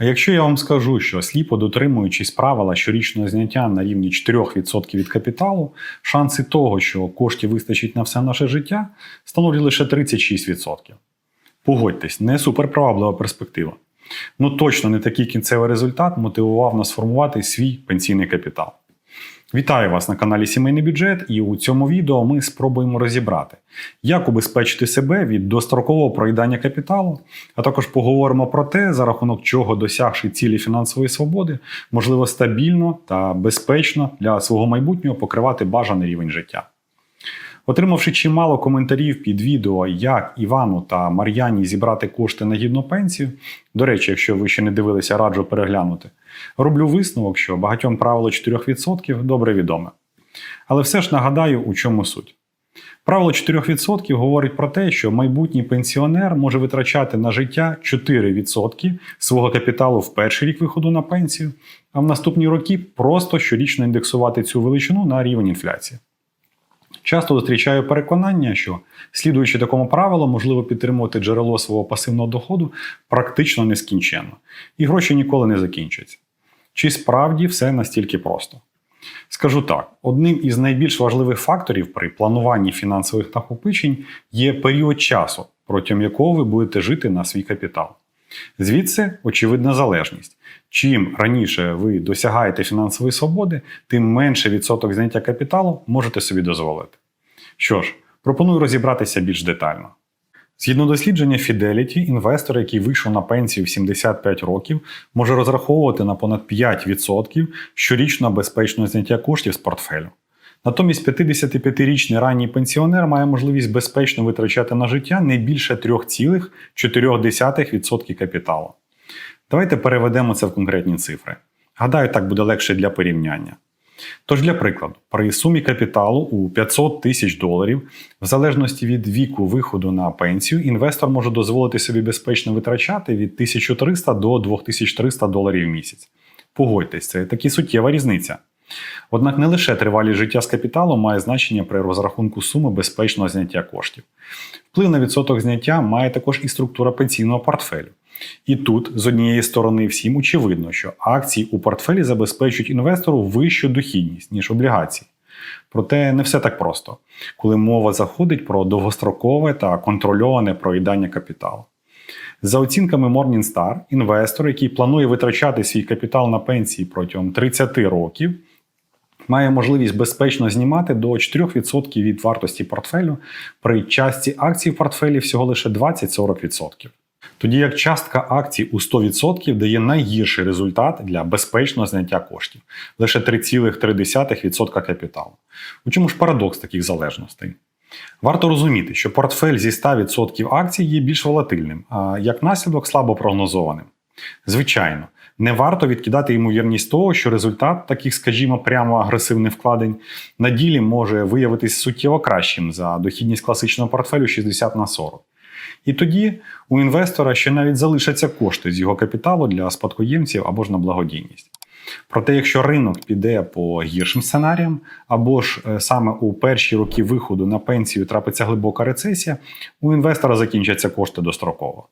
А якщо я вам скажу, що сліпо дотримуючись правила щорічного зняття на рівні 4% від капіталу, шанси того, що коштів вистачить на все наше життя, становлять лише 36%. Погодьтесь, не суперправаблива перспектива. Ну точно не такий кінцевий результат мотивував нас формувати свій пенсійний капітал. Вітаю вас на каналі Сімейний бюджет, і у цьому відео ми спробуємо розібрати, як убезпечити себе від дострокового проїдання капіталу, а також поговоримо про те, за рахунок чого досягши цілі фінансової свободи, можливо стабільно та безпечно для свого майбутнього покривати бажаний рівень життя. Отримавши чимало коментарів під відео, як Івану та Мар'яні зібрати кошти на гідну пенсію, до речі, якщо ви ще не дивилися, раджу переглянути, роблю висновок, що багатьом правило 4% добре відоме. Але все ж нагадаю, у чому суть. Правило 4% говорить про те, що майбутній пенсіонер може витрачати на життя 4% свого капіталу в перший рік виходу на пенсію, а в наступні роки просто щорічно індексувати цю величину на рівень інфляції. Часто зустрічаю переконання, що, слідуючи такому правилу, можливо підтримувати джерело свого пасивного доходу практично нескінченно, і гроші ніколи не закінчаться. Чи справді все настільки просто? Скажу так: одним із найбільш важливих факторів при плануванні фінансових накопичень є період часу, протягом якого ви будете жити на свій капітал. Звідси очевидна залежність. Чим раніше ви досягаєте фінансової свободи, тим менше відсоток зняття капіталу можете собі дозволити. Що ж, пропоную розібратися більш детально. Згідно дослідження Fidelity, інвестор, який вийшов на пенсію в 75 років, може розраховувати на понад 5% щорічно безпечного зняття коштів з портфелю. Натомість 55-річний ранній пенсіонер має можливість безпечно витрачати на життя не більше 3,4% капіталу. Давайте переведемо це в конкретні цифри. Гадаю, так буде легше для порівняння. Тож, для прикладу, при сумі капіталу у 500 тисяч доларів, в залежності від віку виходу на пенсію, інвестор може дозволити собі безпечно витрачати від 1300 до 2300 доларів в місяць. Погодьтесь, це таки суттєва різниця. Однак не лише тривалість життя з капіталу має значення при розрахунку суми безпечного зняття коштів. Вплив на відсоток зняття має також і структура пенсійного портфелю. І тут, з однієї сторони, всім очевидно, що акції у портфелі забезпечують інвестору вищу дохідність, ніж облігації. Проте не все так просто, коли мова заходить про довгострокове та контрольоване проїдання капіталу. За оцінками Morningstar, інвестор, який планує витрачати свій капітал на пенсії протягом 30 років, має можливість безпечно знімати до 4% від вартості портфелю при частці акцій в портфелі всього лише 20-40%. Тоді як частка акцій у 100% дає найгірший результат для безпечного зняття коштів лише 3,3% капіталу. У чому ж парадокс таких залежностей? Варто розуміти, що портфель зі 100% акцій є більш волатильним, а як наслідок слабо прогнозованим. Звичайно, не варто відкидати ймовірність того, що результат таких, скажімо, прямо агресивних вкладень на ділі може виявитись суттєво кращим за дохідність класичного портфелю 60 на 40. І тоді у інвестора ще навіть залишаться кошти з його капіталу для спадкоємців або ж на благодійність. Проте, якщо ринок піде по гіршим сценаріям, або ж е, саме у перші роки виходу на пенсію трапиться глибока рецесія, у інвестора закінчаться кошти достроково.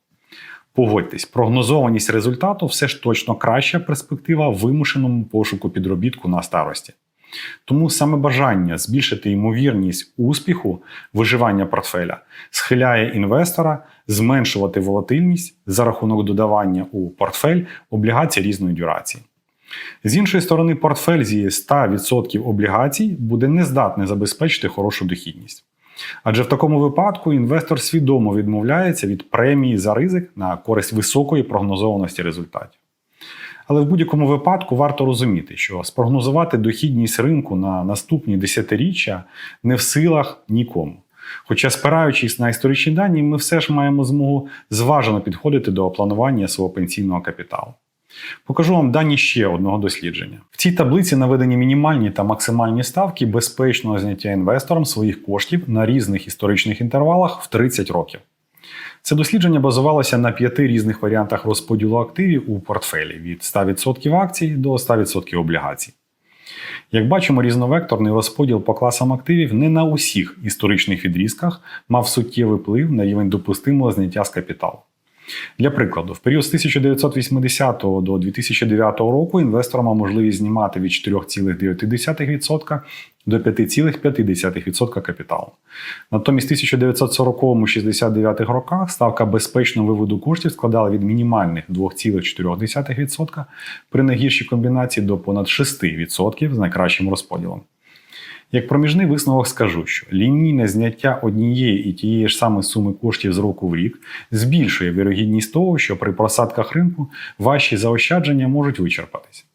Погодьтесь, прогнозованість результату все ж точно краща перспектива вимушеному пошуку підробітку на старості. Тому саме бажання збільшити ймовірність успіху виживання портфеля схиляє інвестора зменшувати волатильність за рахунок додавання у портфель облігацій різної дюрації. З іншої сторони, портфель зі 100% облігацій буде нездатний забезпечити хорошу дохідність. Адже в такому випадку інвестор свідомо відмовляється від премії за ризик на користь високої прогнозованості результатів. Але в будь-якому випадку варто розуміти, що спрогнозувати дохідність ринку на наступні десятиріччя не в силах нікому. Хоча, спираючись на історичні дані, ми все ж маємо змогу зважено підходити до планування свого пенсійного капіталу. Покажу вам дані ще одного дослідження. В цій таблиці наведені мінімальні та максимальні ставки безпечного зняття інвестором своїх коштів на різних історичних інтервалах в 30 років. Це дослідження базувалося на п'яти різних варіантах розподілу активів у портфелі від 100% акцій до 100% облігацій. Як бачимо, різновекторний розподіл по класам активів не на усіх історичних відрізках мав суттєвий вплив на рівень допустимого зняття з капіталу. Для прикладу, в період з 1980 до 2009 року інвестор мав можливість знімати від 4,9% до 5,5% капіталу. Натомість в 1940-69 роках ставка безпечного виводу коштів складала від мінімальних 2,4% при найгіршій комбінації до понад 6% з найкращим розподілом. Як проміжний висновок скажу, що лінійне зняття однієї і тієї ж самої суми коштів з року в рік збільшує вірогідність того, що при просадках ринку ваші заощадження можуть вичерпатись.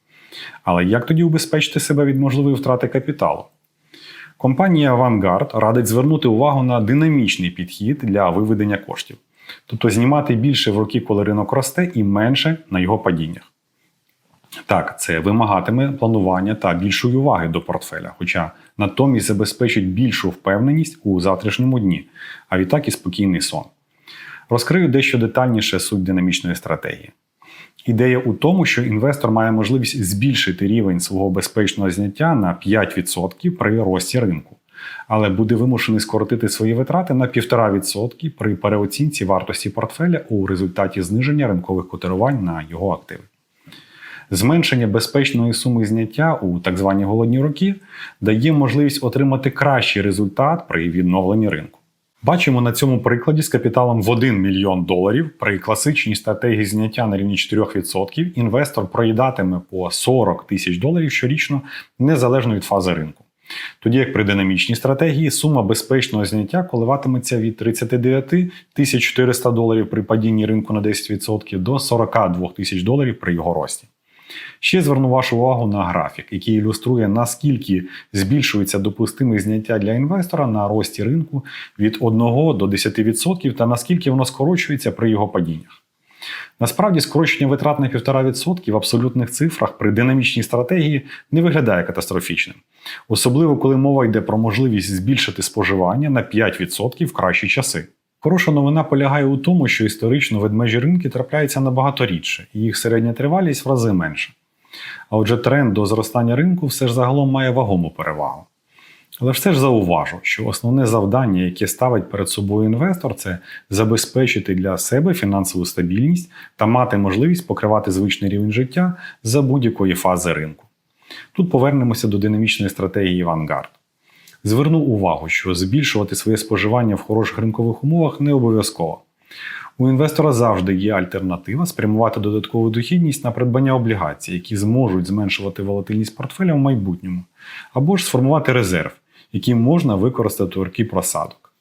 Але як тоді убезпечити себе від можливої втрати капіталу? Компанія Vanguard радить звернути увагу на динамічний підхід для виведення коштів, тобто знімати більше в роки, коли ринок росте, і менше на його падіннях. Так, це вимагатиме планування та більшої уваги до портфеля, хоча натомість забезпечить більшу впевненість у завтрашньому дні, а відтак і спокійний сон. Розкрию дещо детальніше суть динамічної стратегії. Ідея у тому, що інвестор має можливість збільшити рівень свого безпечного зняття на 5% при рості ринку, але буде вимушений скоротити свої витрати на 1,5% при переоцінці вартості портфеля у результаті зниження ринкових котирувань на його активи. Зменшення безпечної суми зняття у так звані голодні роки дає можливість отримати кращий результат при відновленні ринку. Бачимо на цьому прикладі з капіталом в 1 мільйон доларів при класичній стратегії зняття на рівні 4% інвестор проїдатиме по 40 тисяч доларів щорічно незалежно від фази ринку. Тоді як при динамічній стратегії сума безпечного зняття коливатиметься від 39 тисяч 400 доларів при падінні ринку на 10% до 42 тисяч доларів при його рості. Ще зверну вашу увагу на графік, який ілюструє, наскільки збільшується допустиме зняття для інвестора на рості ринку від 1 до 10% та наскільки воно скорочується при його падіннях. Насправді, скорочення витрат на 1,5% в абсолютних цифрах при динамічній стратегії не виглядає катастрофічним, особливо коли мова йде про можливість збільшити споживання на 5% в кращі часи. Хороша новина полягає у тому, що історично ведмежі ринки трапляються набагато рідше, і їх середня тривалість в рази менша. А отже, тренд до зростання ринку все ж загалом має вагому перевагу. Але все ж зауважу, що основне завдання, яке ставить перед собою інвестор, це забезпечити для себе фінансову стабільність та мати можливість покривати звичний рівень життя за будь-якої фази ринку. Тут повернемося до динамічної стратегії Vanguard. Зверну увагу, що збільшувати своє споживання в хороших ринкових умовах не обов'язково. У інвестора завжди є альтернатива спрямувати додаткову дохідність на придбання облігацій, які зможуть зменшувати волатильність портфеля в майбутньому, або ж сформувати резерв, який можна використати у роки просадок.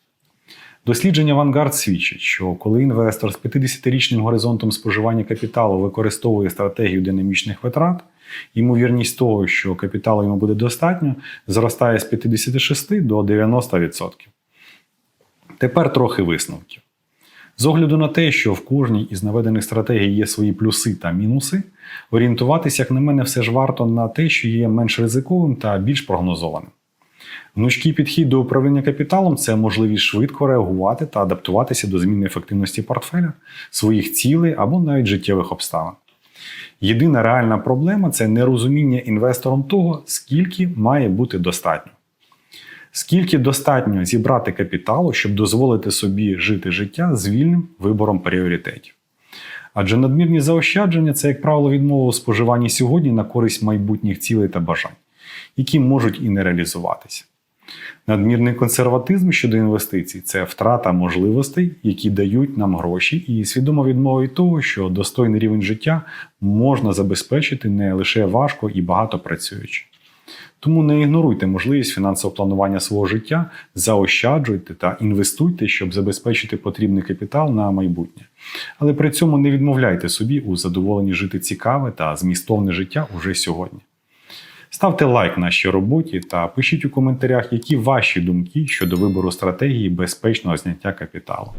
Дослідження Vanguard свідчить, що коли інвестор з 50-річним горизонтом споживання капіталу використовує стратегію динамічних витрат, ймовірність того, що капіталу йому буде достатньо, зростає з 56 до 90%. Тепер трохи висновків. З огляду на те, що в кожній із наведених стратегій є свої плюси та мінуси, орієнтуватися, як на мене, все ж варто на те, що є менш ризиковим та більш прогнозованим. Гнучкий підхід до управління капіталом це можливість швидко реагувати та адаптуватися до зміни ефективності портфеля, своїх цілей або навіть життєвих обставин. Єдина реальна проблема це нерозуміння інвестором того, скільки має бути достатньо. Скільки достатньо зібрати капіталу, щоб дозволити собі жити життя з вільним вибором пріоритетів. Адже надмірні заощадження це, як правило, відмова у споживанні сьогодні на користь майбутніх цілей та бажань, які можуть і не реалізуватися. Надмірний консерватизм щодо інвестицій це втрата можливостей, які дають нам гроші, і свідома відмова від того, що достойний рівень життя можна забезпечити не лише важко і багато працюючи. Тому не ігноруйте можливість фінансового планування свого життя, заощаджуйте та інвестуйте, щоб забезпечити потрібний капітал на майбутнє. Але при цьому не відмовляйте собі у задоволенні жити цікаве та змістовне життя уже сьогодні. Ставте лайк нашій роботі та пишіть у коментарях, які ваші думки щодо вибору стратегії безпечного зняття капіталу.